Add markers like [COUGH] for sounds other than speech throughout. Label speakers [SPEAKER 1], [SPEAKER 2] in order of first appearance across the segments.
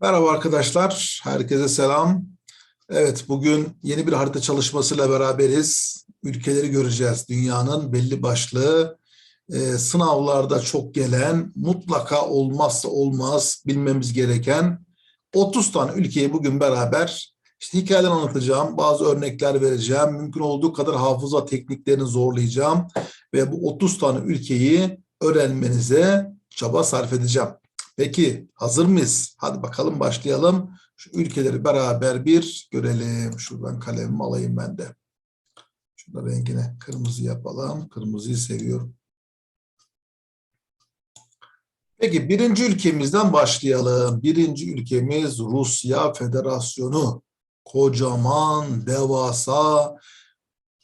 [SPEAKER 1] Merhaba arkadaşlar, herkese selam. Evet, bugün yeni bir harita çalışmasıyla beraberiz. Ülkeleri göreceğiz. Dünyanın belli başlı e, sınavlarda çok gelen, mutlaka olmazsa olmaz bilmemiz gereken 30 tane ülkeyi bugün beraber işte hikayeler anlatacağım, bazı örnekler vereceğim, mümkün olduğu kadar hafıza tekniklerini zorlayacağım ve bu 30 tane ülkeyi öğrenmenize çaba sarf edeceğim. Peki hazır mıyız? Hadi bakalım başlayalım. Şu ülkeleri beraber bir görelim. Şuradan kalemimi alayım ben de. Şurada rengini kırmızı yapalım. Kırmızıyı seviyorum. Peki birinci ülkemizden başlayalım. Birinci ülkemiz Rusya Federasyonu. Kocaman, devasa,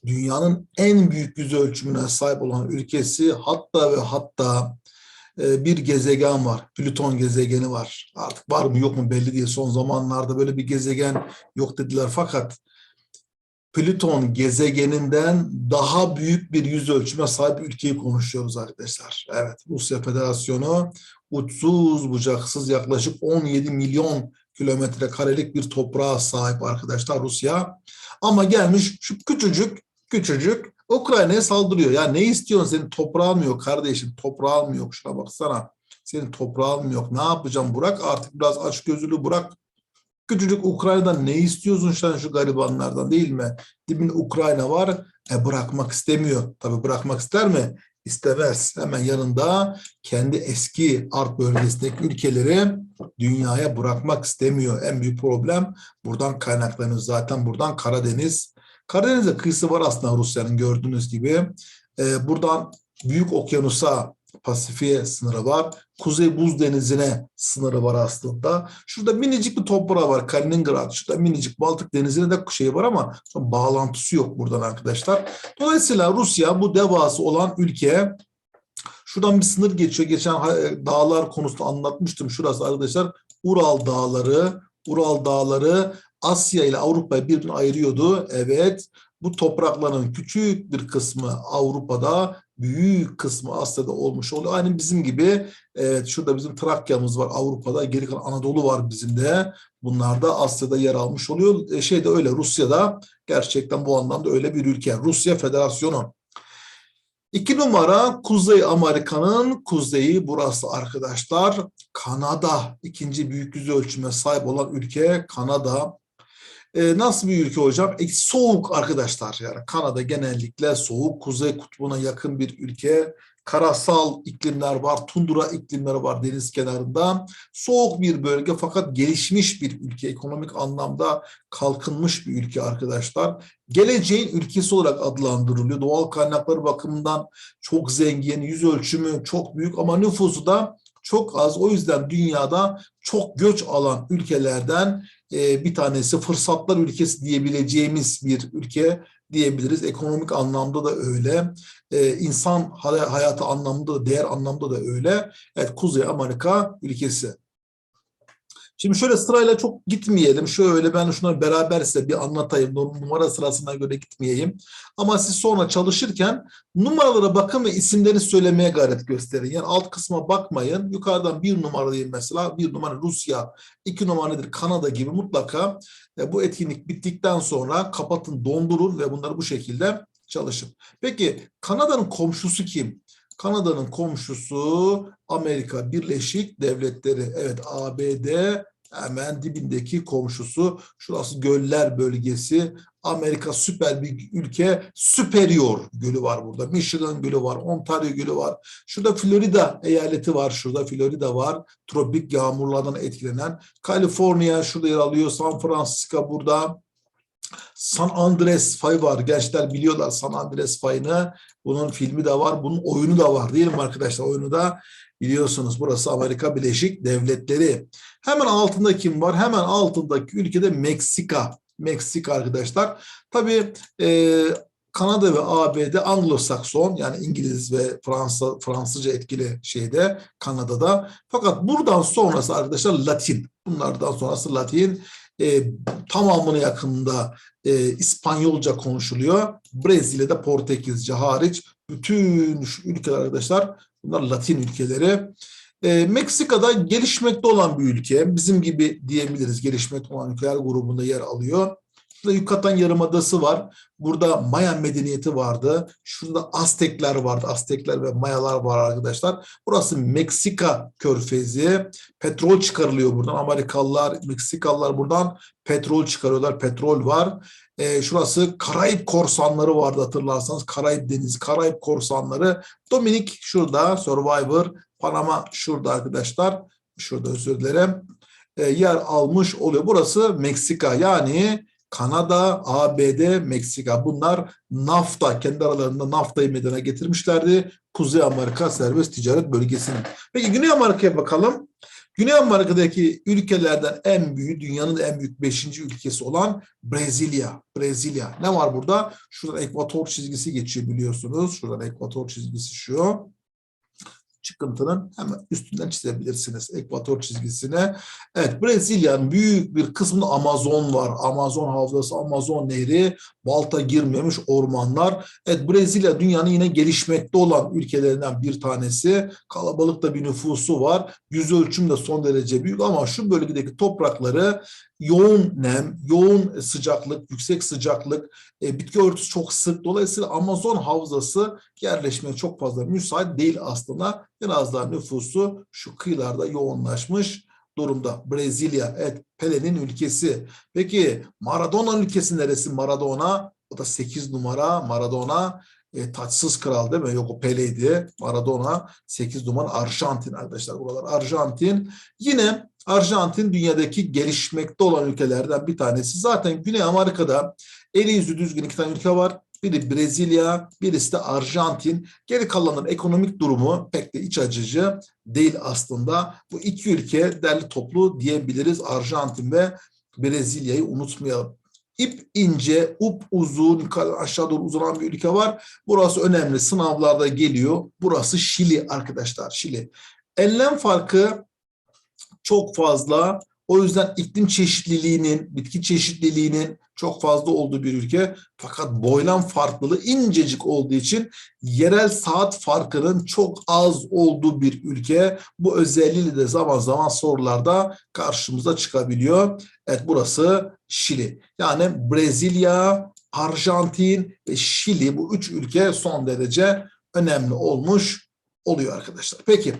[SPEAKER 1] dünyanın en büyük yüz ölçümüne sahip olan ülkesi hatta ve hatta bir gezegen var. Plüton gezegeni var. Artık var mı yok mu belli değil. Son zamanlarda böyle bir gezegen yok dediler fakat Plüton gezegeninden daha büyük bir yüz ölçüme sahip ülkeyi konuşuyoruz arkadaşlar. Evet Rusya Federasyonu uçsuz bucaksız yaklaşık 17 milyon kilometre karelik bir toprağa sahip arkadaşlar Rusya. Ama gelmiş şu küçücük küçücük Ukrayna'ya saldırıyor. Ya ne istiyorsun? Senin toprağın mı yok kardeşim? Toprağın mı yok? Şuna baksana. Senin toprağın mı yok? Ne yapacağım? Bırak artık biraz açgözlülüğü bırak. Küçücük Ukrayna'dan ne istiyorsun sen şu garibanlardan değil mi? Dibinde Ukrayna var. E bırakmak istemiyor. Tabii bırakmak ister mi? İstemez. Hemen yanında kendi eski art bölgesindeki ülkeleri dünyaya bırakmak istemiyor. En büyük problem buradan kaynaklanıyor. Zaten buradan Karadeniz Karadeniz'e kıyısı var aslında Rusya'nın gördüğünüz gibi. Ee, buradan Büyük Okyanus'a, Pasifik'e sınırı var. Kuzey Buz Denizi'ne sınırı var aslında. Şurada minicik bir toprağı var Kaliningrad. Şurada minicik Baltık Denizi'ne de şey var ama bağlantısı yok buradan arkadaşlar. Dolayısıyla Rusya bu devası olan ülke Şuradan bir sınır geçiyor. Geçen dağlar konusunda anlatmıştım. Şurası arkadaşlar Ural Dağları. Ural Dağları Asya ile Avrupa'yı birbirine ayırıyordu. Evet bu toprakların küçük bir kısmı Avrupa'da, büyük kısmı Asya'da olmuş oluyor. Aynı bizim gibi evet şurada bizim Trakya'mız var Avrupa'da, geri kalan Anadolu var bizim de. Bunlar da Asya'da yer almış oluyor. E, şey de öyle Rusya'da gerçekten bu anlamda öyle bir ülke. Rusya Federasyonu. İki numara Kuzey Amerika'nın kuzeyi burası arkadaşlar. Kanada ikinci büyük yüz ölçüme sahip olan ülke Kanada. Ee, nasıl bir ülke hocam? E, soğuk arkadaşlar yani Kanada genellikle soğuk kuzey kutbuna yakın bir ülke. Karasal iklimler var, tundura iklimleri var deniz kenarında. Soğuk bir bölge fakat gelişmiş bir ülke, ekonomik anlamda kalkınmış bir ülke arkadaşlar. Geleceğin ülkesi olarak adlandırılıyor. Doğal kaynakları bakımından çok zengin, yüz ölçümü çok büyük ama nüfusu da çok az. O yüzden dünyada çok göç alan ülkelerden e, bir tanesi fırsatlar ülkesi diyebileceğimiz bir ülke diyebiliriz. Ekonomik anlamda da öyle. E, insan hayatı anlamında da, değer anlamda da öyle. Evet, Kuzey Amerika ülkesi. Şimdi şöyle sırayla çok gitmeyelim. Şöyle ben şunları beraber size bir anlatayım. Numara sırasına göre gitmeyeyim. Ama siz sonra çalışırken numaralara bakın ve isimleri söylemeye gayret gösterin. Yani alt kısma bakmayın. Yukarıdan bir numara mesela. Bir numara Rusya, iki numara nedir Kanada gibi mutlaka e, bu etkinlik bittikten sonra kapatın, dondurun ve bunları bu şekilde çalışın. Peki Kanada'nın komşusu kim? Kanada'nın komşusu Amerika Birleşik Devletleri. Evet ABD hemen dibindeki komşusu. Şurası göller bölgesi. Amerika süper bir ülke. Superior Gölü var burada. Michigan Gölü var. Ontario Gölü var. Şurada Florida eyaleti var. Şurada Florida var. Tropik yağmurlardan etkilenen. Kaliforniya şurada yer alıyor. San Francisco burada. San Andres fay var. Gençler biliyorlar San Andres fayını. Bunun filmi de var. Bunun oyunu da var değil mi arkadaşlar? Oyunu da biliyorsunuz. Burası Amerika Birleşik Devletleri. Hemen altında kim var? Hemen altındaki ülkede Meksika. Meksika arkadaşlar. Tabii e, Kanada ve ABD Anglo-Sakson yani İngiliz ve Fransa Fransızca etkili şeyde Kanada'da. Fakat buradan sonrası arkadaşlar Latin. Bunlardan sonrası Latin e, tamamına yakında e, İspanyolca konuşuluyor. Brezilya'da Portekizce hariç bütün şu ülkeler arkadaşlar bunlar Latin ülkeleri. E, Meksika'da gelişmekte olan bir ülke. Bizim gibi diyebiliriz. Gelişmekte olan ülkeler grubunda yer alıyor. Burada Yucatan Yarımadası var. Burada Maya medeniyeti vardı. Şurada Aztekler vardı. Aztekler ve Mayalar var arkadaşlar. Burası Meksika körfezi. Petrol çıkarılıyor buradan. Amerikalılar, Meksikalılar buradan petrol çıkarıyorlar. Petrol var. Ee, şurası Karayip korsanları vardı hatırlarsanız. Karayip denizi, Karayip korsanları. Dominik şurada, Survivor. Panama şurada arkadaşlar. Şurada özür dilerim. Ee, yer almış oluyor. Burası Meksika yani Kanada, ABD, Meksika bunlar NAFTA kendi aralarında NAFTA'yı meydana getirmişlerdi. Kuzey Amerika Serbest Ticaret Bölgesi'nin. Peki Güney Amerika'ya bakalım. Güney Amerika'daki ülkelerden en büyüğü, dünyanın en büyük beşinci ülkesi olan Brezilya. Brezilya. Ne var burada? Şuradan ekvator çizgisi geçiyor biliyorsunuz. Şuradan ekvator çizgisi şu çıkıntının hemen üstünden çizebilirsiniz ekvator çizgisine. Evet Brezilya'nın büyük bir kısmında Amazon var. Amazon havzası, Amazon nehri, balta girmemiş ormanlar. Evet Brezilya dünyanın yine gelişmekte olan ülkelerinden bir tanesi. Kalabalık da bir nüfusu var. Yüz ölçüm de son derece büyük ama şu bölgedeki toprakları yoğun nem, yoğun sıcaklık, yüksek sıcaklık, e, bitki örtüsü çok sık. Dolayısıyla Amazon havzası yerleşmeye çok fazla müsait değil aslında. Biraz daha nüfusu şu kıyılarda yoğunlaşmış durumda. Brezilya, evet Pele'nin ülkesi. Peki Maradona ülkesi neresi Maradona? O da 8 numara Maradona. E, taçsız kral değil mi? Yok o Pele'ydi. Maradona 8 numara Arjantin arkadaşlar. Buralar Arjantin. Yine Arjantin dünyadaki gelişmekte olan ülkelerden bir tanesi. Zaten Güney Amerika'da eli yüzü düzgün iki tane ülke var. Biri Brezilya, birisi de Arjantin. Geri kalanın ekonomik durumu pek de iç açıcı değil aslında. Bu iki ülke derli toplu diyebiliriz. Arjantin ve Brezilya'yı unutmayalım. İp ince, up uzun, aşağı doğru uzanan bir ülke var. Burası önemli. Sınavlarda geliyor. Burası Şili arkadaşlar. Şili. Enlem farkı çok fazla. O yüzden iklim çeşitliliğinin, bitki çeşitliliğinin çok fazla olduğu bir ülke. Fakat boylam farklılığı incecik olduğu için yerel saat farkının çok az olduğu bir ülke. Bu özelliği de zaman zaman sorularda karşımıza çıkabiliyor. Evet burası Şili. Yani Brezilya, Arjantin ve Şili bu üç ülke son derece önemli olmuş oluyor arkadaşlar. Peki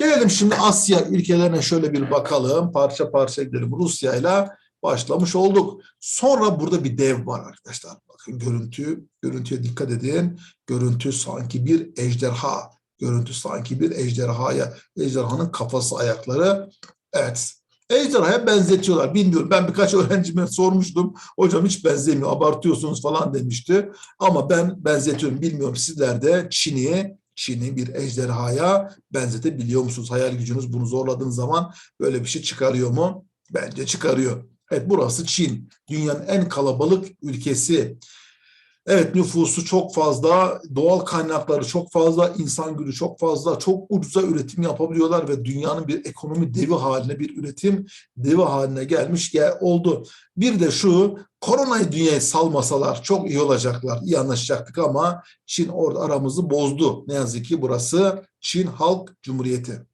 [SPEAKER 1] gelelim şimdi Asya ülkelerine şöyle bir bakalım. Parça parça gidelim. Rusya ile başlamış olduk. Sonra burada bir dev var arkadaşlar. Bakın görüntü, görüntüye dikkat edin. Görüntü sanki bir ejderha. Görüntü sanki bir ejderhaya. Ejderhanın kafası, ayakları. Evet. Ejderhaya benzetiyorlar. Bilmiyorum. Ben birkaç [LAUGHS] öğrencime sormuştum. Hocam hiç benzemiyor. Abartıyorsunuz falan demişti. Ama ben benzetiyorum. Bilmiyorum sizler de Çin'i Çin'i bir ejderhaya benzetebiliyor musunuz? Hayal gücünüz bunu zorladığınız zaman böyle bir şey çıkarıyor mu? Bence çıkarıyor. Evet burası Çin. Dünyanın en kalabalık ülkesi. Evet nüfusu çok fazla, doğal kaynakları çok fazla, insan gücü çok fazla, çok ucuza üretim yapabiliyorlar ve dünyanın bir ekonomi devi haline, bir üretim devi haline gelmiş gel oldu. Bir de şu, koronayı dünyaya salmasalar çok iyi olacaklar, iyi anlaşacaktık ama Çin orada aramızı bozdu. Ne yazık ki burası Çin Halk Cumhuriyeti.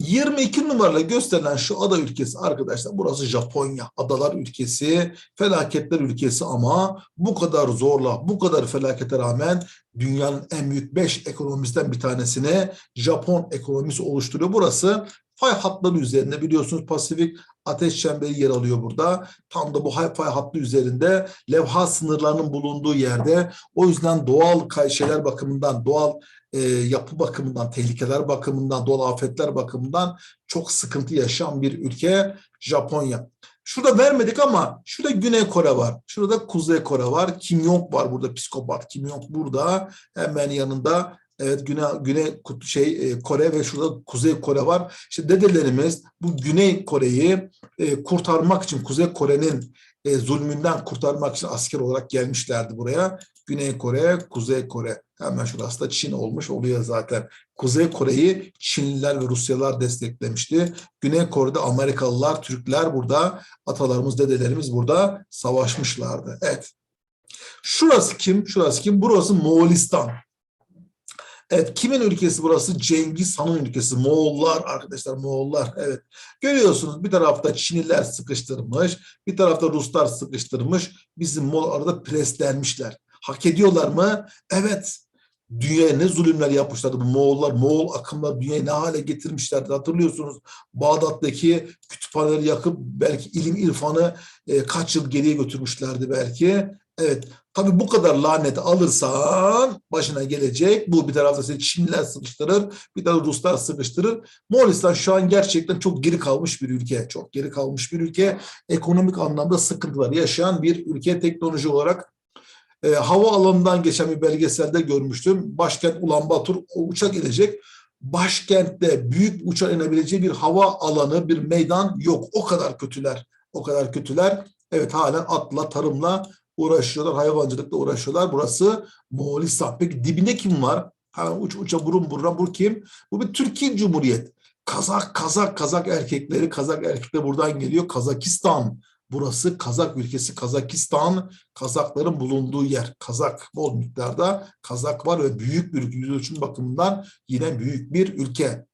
[SPEAKER 1] 22 numaralı gösterilen şu ada ülkesi arkadaşlar burası Japonya adalar ülkesi felaketler ülkesi ama bu kadar zorla bu kadar felakete rağmen dünyanın en büyük 5 ekonomisinden bir tanesini Japon ekonomisi oluşturuyor. Burası fay hatları üzerinde biliyorsunuz Pasifik ateş çemberi yer alıyor burada. Tam da bu fay hattı üzerinde levha sınırlarının bulunduğu yerde. O yüzden doğal şeyler bakımından, doğal e, yapı bakımından, tehlikeler bakımından, doğal afetler bakımından çok sıkıntı yaşayan bir ülke Japonya. Şurada vermedik ama şurada Güney Kore var. Şurada Kuzey Kore var. Kim Jong var burada psikopat. Kim Jong burada. Hemen yanında Evet Güney, Güney şey Kore ve şurada Kuzey Kore var. İşte dedelerimiz bu Güney Kore'yi e, kurtarmak için Kuzey Kore'nin e, zulmünden kurtarmak için asker olarak gelmişlerdi buraya. Güney Kore, Kuzey Kore. Hemen şurası da Çin olmuş oluyor zaten. Kuzey Kore'yi Çinliler ve Rusyalar desteklemişti. Güney Kore'de Amerikalılar, Türkler burada, atalarımız, dedelerimiz burada savaşmışlardı. Evet. Şurası kim? Şurası kim? Burası Moğolistan. Evet, kimin ülkesi burası? Cengiz Han'ın ülkesi. Moğollar arkadaşlar, Moğollar. Evet. Görüyorsunuz bir tarafta Çinliler sıkıştırmış, bir tarafta Ruslar sıkıştırmış. Bizim Moğol arada preslenmişler. Hak ediyorlar mı? Evet. Dünyaya ne zulümler yapmışlardı bu Moğollar, Moğol akımlar dünyayı ne hale getirmişlerdi hatırlıyorsunuz. Bağdat'taki kütüphaneleri yakıp belki ilim irfanı e, kaç yıl geriye götürmüşlerdi belki. Evet, tabii bu kadar lanet alırsan başına gelecek. Bu bir tarafta seni Çinliler sıkıştırır, bir tarafta Ruslar sıkıştırır. Moğolistan şu an gerçekten çok geri kalmış bir ülke. Çok geri kalmış bir ülke. Ekonomik anlamda sıkıntılar yaşayan bir ülke teknoloji olarak e, hava alanından geçen bir belgeselde görmüştüm. Başkent Ulanbator o uçak inecek. Başkentte büyük uçak inebileceği bir hava alanı, bir meydan yok. O kadar kötüler. O kadar kötüler. Evet halen atla, tarımla uğraşıyorlar. Hayvancılıkla uğraşıyorlar. Burası Moğolistan. Peki dibinde kim var? Ha, uç uça burun buruna bu kim? Bu bir Türkiye Cumhuriyet. Kazak, Kazak, Kazak erkekleri, Kazak erkekler buradan geliyor. Kazakistan. Burası Kazak ülkesi Kazakistan, Kazakların bulunduğu yer. Kazak bol miktarda Kazak var ve büyük bir. Yüz ölçüm bakımından yine büyük bir ülke.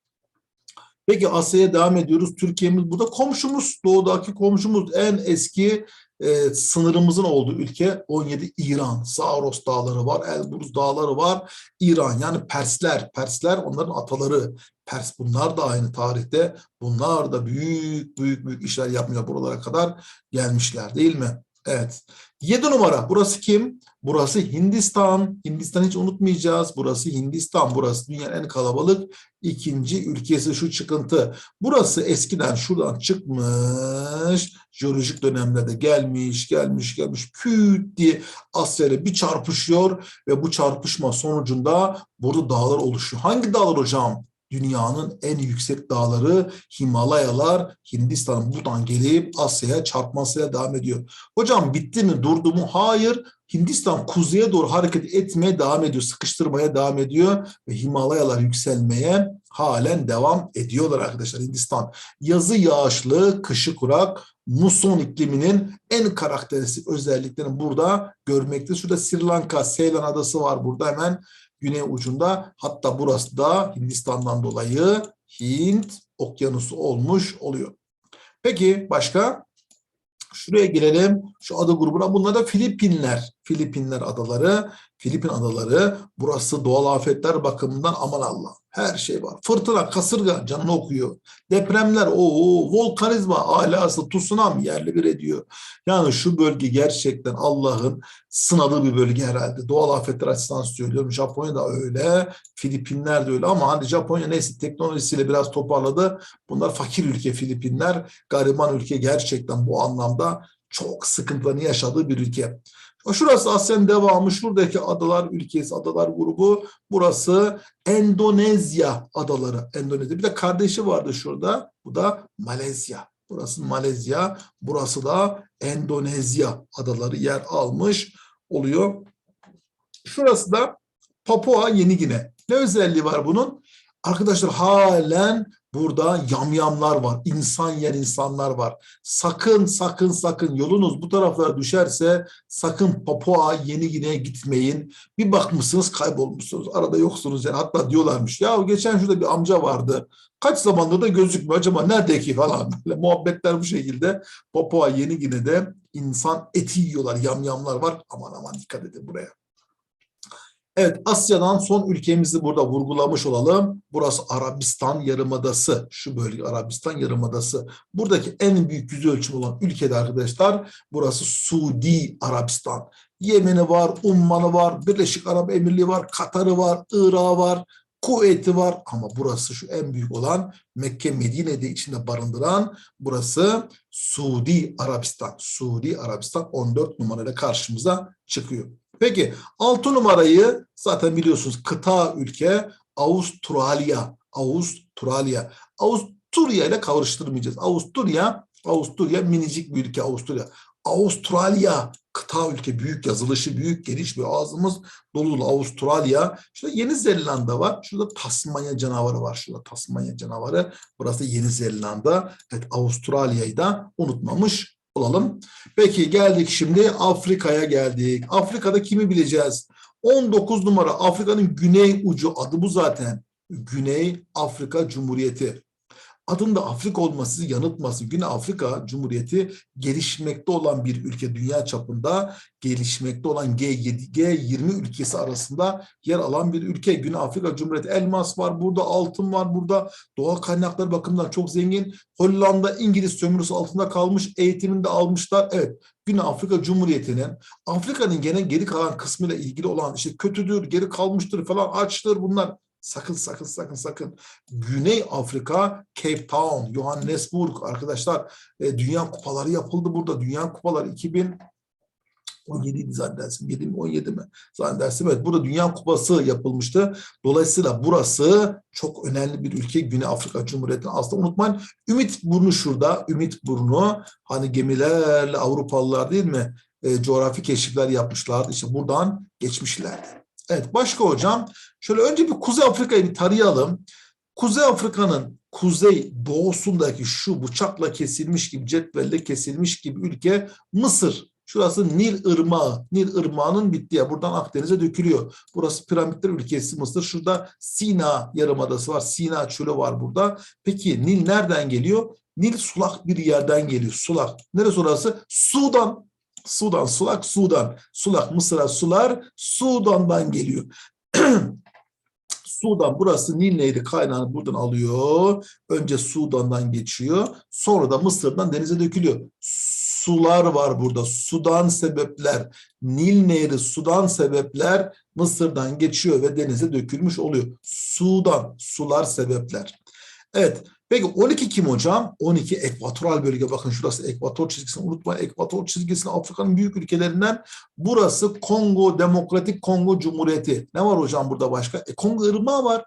[SPEAKER 1] Peki Asya'ya devam ediyoruz. Türkiye'miz burada komşumuz, doğudaki komşumuz en eski e, sınırımızın olduğu ülke 17 İran. Saros dağları var, Elbrus dağları var. İran yani Persler, Persler onların ataları. Pers bunlar da aynı tarihte. Bunlar da büyük büyük büyük işler yapmaya buralara kadar gelmişler değil mi? Evet. 7 numara. Burası kim? Burası Hindistan. Hindistan hiç unutmayacağız. Burası Hindistan. Burası dünyanın en kalabalık ikinci ülkesi şu çıkıntı. Burası eskiden şuradan çıkmış. Jeolojik dönemlerde gelmiş, gelmiş, gelmiş. Küt diye Asya'yla bir çarpışıyor ve bu çarpışma sonucunda burada dağlar oluşuyor. Hangi dağlar hocam? Dünyanın en yüksek dağları Himalayalar Hindistan buradan gelip Asya'ya çarpmasıyla devam ediyor. Hocam bitti mi durdu mu? Hayır. Hindistan kuzeye doğru hareket etmeye devam ediyor. Sıkıştırmaya devam ediyor ve Himalayalar yükselmeye halen devam ediyorlar arkadaşlar Hindistan. Yazı yağışlı, kışı kurak, muson ikliminin en karakteristik özelliklerini burada görmekte. Şurada Sri Lanka, Seylan adası var burada hemen güney ucunda hatta burası da Hindistan'dan dolayı Hint okyanusu olmuş oluyor. Peki başka? Şuraya girelim. Şu ada grubuna. Bunlar da Filipinler. Filipinler adaları. Filipin adaları. Burası doğal afetler bakımından aman Allah. Her şey var. Fırtına, kasırga canını okuyor. Depremler, o volkanizma, alası, tsunami yerli bir ediyor. Yani şu bölge gerçekten Allah'ın sınadığı bir bölge herhalde. Doğal afetler açısından söylüyorum. Japonya da öyle, Filipinler de öyle ama hani Japonya neyse teknolojisiyle biraz toparladı. Bunlar fakir ülke Filipinler, gariban ülke gerçekten bu anlamda çok sıkıntılarını yaşadığı bir ülke. Şurası Asya'nın devamı. Şuradaki adalar ülkesi, adalar grubu. Burası Endonezya adaları. Endonezya. Bir de kardeşi vardı şurada. Bu da Malezya. Burası Malezya. Burası da Endonezya adaları yer almış oluyor. Şurası da Papua Yeni Gine. Ne özelliği var bunun? Arkadaşlar halen Burada yamyamlar var, insan yer insanlar var. Sakın sakın sakın yolunuz bu taraflara düşerse sakın Papua Yeni Gine'ye gitmeyin. Bir bakmışsınız kaybolmuşsunuz. Arada yoksunuz yani. Hatta diyorlarmış ya geçen şurada bir amca vardı. Kaç zamandır da gözükmüyor acaba nerede ki falan. [LAUGHS] Böyle muhabbetler bu şekilde. Papua Yeni Gine'de insan eti yiyorlar, yamyamlar var. Aman aman dikkat edin buraya. Evet Asya'dan son ülkemizi burada vurgulamış olalım. Burası Arabistan Yarımadası. Şu bölge Arabistan Yarımadası. Buradaki en büyük yüz ölçümü olan ülkede arkadaşlar burası Suudi Arabistan. Yemen'i var, Umman'ı var, Birleşik Arap Emirliği var, Katar'ı var, Irak'ı var, Kuveyt'i var ama burası şu en büyük olan Mekke Medine'de içinde barındıran burası Suudi Arabistan. Suudi Arabistan 14 numarayla karşımıza çıkıyor. Peki 6 numarayı zaten biliyorsunuz kıta ülke Avustralya. Avustralya. Avusturya ile karıştırmayacağız. Avusturya, Avusturya minicik bir ülke Avusturya. Avustralya kıta ülke büyük yazılışı büyük geniş bir ağzımız dolu Avustralya. Şurada Yeni Zelanda var. Şurada Tasmanya canavarı var. Şurada Tasmanya canavarı. Burası Yeni Zelanda. Evet Avustralya'yı da unutmamış olalım. Peki geldik şimdi Afrika'ya geldik. Afrika'da kimi bileceğiz? 19 numara Afrika'nın güney ucu adı bu zaten. Güney Afrika Cumhuriyeti. Adında Afrika olması yanıltması. Güney Afrika Cumhuriyeti gelişmekte olan bir ülke dünya çapında gelişmekte olan G7, G20 ülkesi arasında yer alan bir ülke. Güney Afrika Cumhuriyeti elmas var burada, altın var burada. Doğal kaynaklar bakımından çok zengin. Hollanda İngiliz sömürüsü altında kalmış, eğitimini de almışlar. Evet, Güney Afrika Cumhuriyeti'nin Afrika'nın gene geri kalan kısmıyla ilgili olan işte kötüdür, geri kalmıştır falan açtır bunlar. Sakın sakın sakın sakın. Güney Afrika, Cape Town, Johannesburg arkadaşlar e, dünya kupaları yapıldı burada. Dünya kupaları 2000 17 idi zannedersin. 7 mi 17 mi zannedersin. Evet burada Dünya Kupası yapılmıştı. Dolayısıyla burası çok önemli bir ülke. Güney Afrika Cumhuriyeti. Aslında unutmayın Ümit Burnu şurada. Ümit Burnu hani gemilerle Avrupalılar değil mi? E, coğrafi keşifler yapmışlardı. İşte buradan geçmişlerdi. Evet başka hocam. Şöyle önce bir Kuzey Afrika'yı bir tarayalım. Kuzey Afrika'nın kuzey doğusundaki şu bıçakla kesilmiş gibi cetvelle kesilmiş gibi ülke Mısır. Şurası Nil Irmağı. Nil Irmağı'nın bittiği. Buradan Akdeniz'e dökülüyor. Burası piramitler ülkesi Mısır. Şurada Sina Yarımadası var. Sina çölü var burada. Peki Nil nereden geliyor? Nil sulak bir yerden geliyor. Sulak. Neresi orası? Sudan. Sudan, sulak Sudan. Sulak Mısır'a sular Sudan'dan geliyor. [CLEARS THROAT] Sudan burası Nil Nehri kaynağını buradan alıyor. Önce Sudan'dan geçiyor. Sonra da Mısır'dan denize dökülüyor. Sular var burada. Sudan sebepler. Nil Nehri sudan sebepler Mısır'dan geçiyor ve denize dökülmüş oluyor. Sudan sular sebepler. Evet. Peki 12 kim hocam? 12 ekvatoral bölge. Bakın şurası ekvator çizgisini unutmayın. Ekvator çizgisinin Afrika'nın büyük ülkelerinden burası Kongo, Demokratik Kongo Cumhuriyeti. Ne var hocam burada başka? E, Kongo Irmağı var.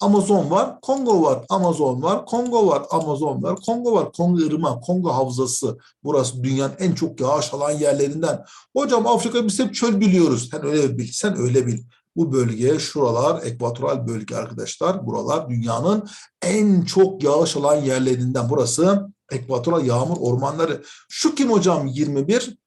[SPEAKER 1] Amazon var, Kongo var, Amazon var, Kongo var, Amazon var, Kongo var, Kongo Irmağı, Kongo Havzası. Burası dünyanın en çok yağış alan yerlerinden. Hocam Afrika biz hep çöl biliyoruz. Sen öyle bil, sen öyle bil. Bu bölge, şuralar ekvatoral bölge arkadaşlar. Buralar dünyanın en çok yağış alan yerlerinden. Burası ekvatoral yağmur ormanları. Şu kim hocam 21?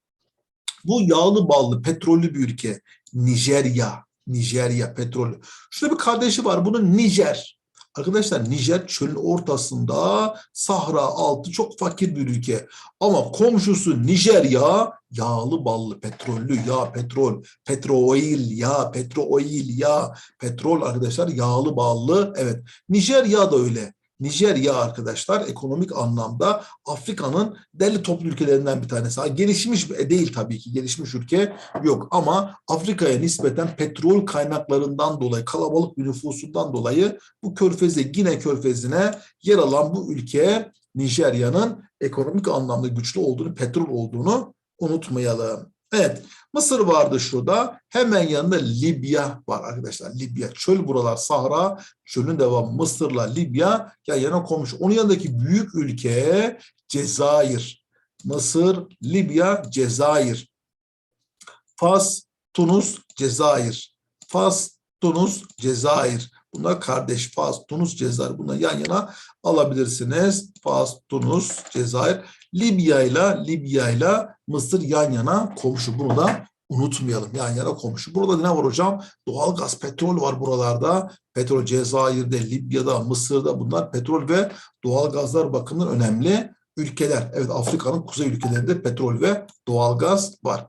[SPEAKER 1] Bu yağlı ballı petrollü bir ülke. Nijerya. Nijerya petrolü. Şurada bir kardeşi var. Bunun Nijer. Arkadaşlar Nijer çölün ortasında Sahra altı çok fakir bir ülke. Ama komşusu Nijerya yağlı ballı petrollü yağ petrol, petrol yağ, petrol yağ, petrol arkadaşlar yağlı ballı. Evet Nijerya da öyle. Nijerya arkadaşlar ekonomik anlamda Afrika'nın deli toplu ülkelerinden bir tanesi. Gelişmiş e, değil tabii ki gelişmiş ülke yok ama Afrika'ya nispeten petrol kaynaklarından dolayı kalabalık bir nüfusundan dolayı bu körfeze Gine körfezine yer alan bu ülke Nijerya'nın ekonomik anlamda güçlü olduğunu, petrol olduğunu unutmayalım. Evet, Mısır vardı şurada. Hemen yanında Libya var arkadaşlar. Libya. Çöl buralar Sahra. Çölün devamı Mısır'la Libya yan yana komşu. Onun yanındaki büyük ülke Cezayir. Mısır, Libya, Cezayir. Fas, Tunus, Cezayir. Fas, Tunus, Cezayir. Bunlar kardeş. Fas, Tunus, Cezayir. Bunları yan yana alabilirsiniz. Fas, Tunus, Cezayir. Libya ile Libya ile Mısır yan yana komşu. Bunu da unutmayalım. Yan yana komşu. Burada ne var hocam? Doğal gaz, petrol var buralarda. Petrol Cezayir'de, Libya'da, Mısır'da bunlar petrol ve doğal gazlar bakımından önemli ülkeler. Evet Afrika'nın kuzey ülkelerinde petrol ve doğal gaz var.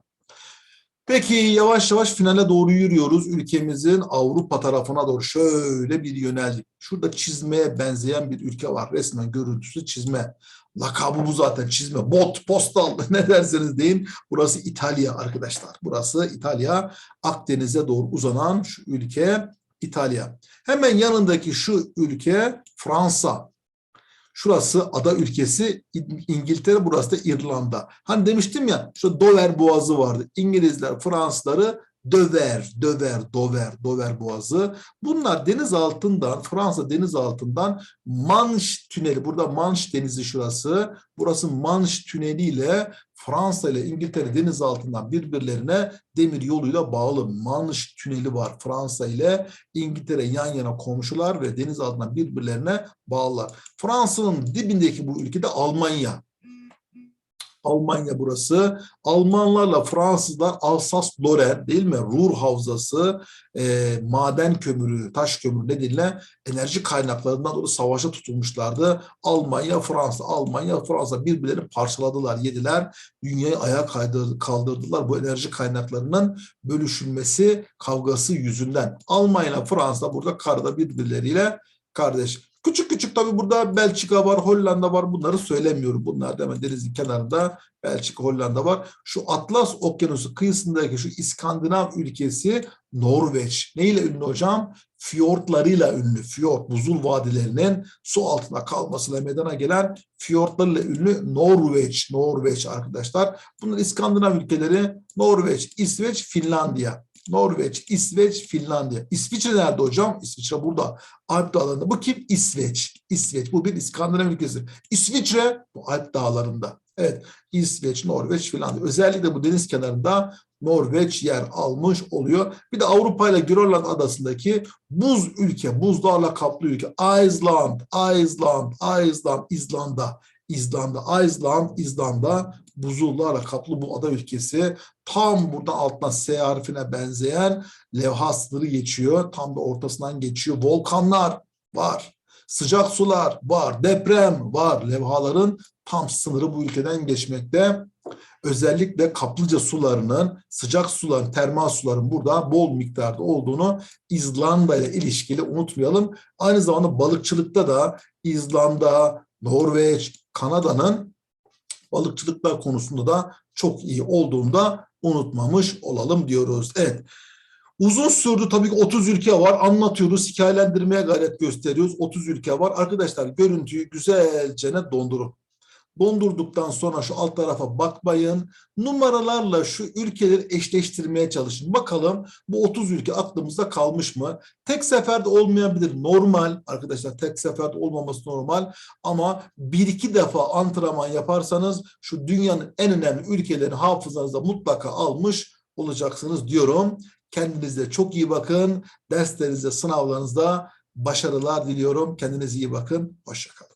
[SPEAKER 1] Peki yavaş yavaş finale doğru yürüyoruz. Ülkemizin Avrupa tarafına doğru şöyle bir yöneldik. Şurada çizmeye benzeyen bir ülke var. Resmen görüntüsü çizme. Lakabı bu zaten çizme. Bot, postal [LAUGHS] ne derseniz deyin. Burası İtalya arkadaşlar. Burası İtalya. Akdeniz'e doğru uzanan şu ülke İtalya. Hemen yanındaki şu ülke Fransa. Şurası ada ülkesi İngiltere, burası da İrlanda. Hani demiştim ya şu Dover Boğazı vardı. İngilizler Fransızları döver, döver, dover, dover boğazı. Bunlar deniz altından, Fransa deniz altından Manş tüneli, burada Manş denizi şurası, burası Manş tüneli ile Fransa ile İngiltere deniz altından birbirlerine demir yoluyla bağlı Manş tüneli var. Fransa ile İngiltere yan yana komşular ve deniz altından birbirlerine bağlılar. Fransa'nın dibindeki bu ülkede Almanya. Almanya burası. Almanlarla Fransızlar Alsas-Lorraine değil mi? Ruhr Havzası, e, maden kömürü, taş kömürü nedeniyle enerji kaynaklarından dolayı savaşa tutulmuşlardı. Almanya, Fransa, Almanya, Fransa birbirlerini parçaladılar, yediler. Dünyayı ayağa kaldırdılar bu enerji kaynaklarının bölüşülmesi kavgası yüzünden. Almanya Fransa burada karada birbirleriyle kardeş. Küçük küçük tabii burada Belçika var, Hollanda var. Bunları söylemiyorum. Bunlar da hemen denizin kenarında Belçika, Hollanda var. Şu Atlas Okyanusu kıyısındaki şu İskandinav ülkesi Norveç. Neyle ünlü hocam? Fiyortlarıyla ünlü. Fiyort, buzul vadilerinin su altında kalmasıyla meydana gelen fiyortlarıyla ünlü Norveç. Norveç arkadaşlar. Bunlar İskandinav ülkeleri Norveç, İsveç, Finlandiya. Norveç, İsveç, Finlandiya. İsviçre nerede hocam? İsviçre burada. Alp dağlarında. Bu kim? İsveç. İsveç. Bu bir İskandinav ülkesi. İsviçre bu Alp dağlarında. Evet. İsveç, Norveç, Finlandiya. Özellikle bu deniz kenarında Norveç yer almış oluyor. Bir de Avrupa ile Grönland adasındaki buz ülke, buzlarla kaplı ülke. Iceland, Iceland, Iceland, İzlanda. İzlanda, Iceland, İzlanda buzullarla kaplı bu ada ülkesi tam buradan altına S harfine benzeyen levha sınırı geçiyor. Tam da ortasından geçiyor. Volkanlar var. Sıcak sular var. Deprem var. Levhaların tam sınırı bu ülkeden geçmekte. Özellikle kaplıca sularının, sıcak suların, termal suların burada bol miktarda olduğunu İzlanda ile ilişkili unutmayalım. Aynı zamanda balıkçılıkta da İzlanda, Norveç, Kanada'nın balıkçılıklar konusunda da çok iyi olduğunu da unutmamış olalım diyoruz. Evet. Uzun sürdü tabii ki 30 ülke var. Anlatıyoruz, hikayelendirmeye gayret gösteriyoruz. 30 ülke var. Arkadaşlar görüntüyü güzelce dondurun. Dondurduktan sonra şu alt tarafa bakmayın. Numaralarla şu ülkeleri eşleştirmeye çalışın. Bakalım bu 30 ülke aklımızda kalmış mı? Tek seferde olmayabilir. Normal arkadaşlar tek seferde olmaması normal. Ama bir iki defa antrenman yaparsanız şu dünyanın en önemli ülkelerini hafızanızda mutlaka almış olacaksınız diyorum. Kendinize çok iyi bakın. Derslerinizde, sınavlarınızda başarılar diliyorum. Kendinize iyi bakın. Hoşçakalın.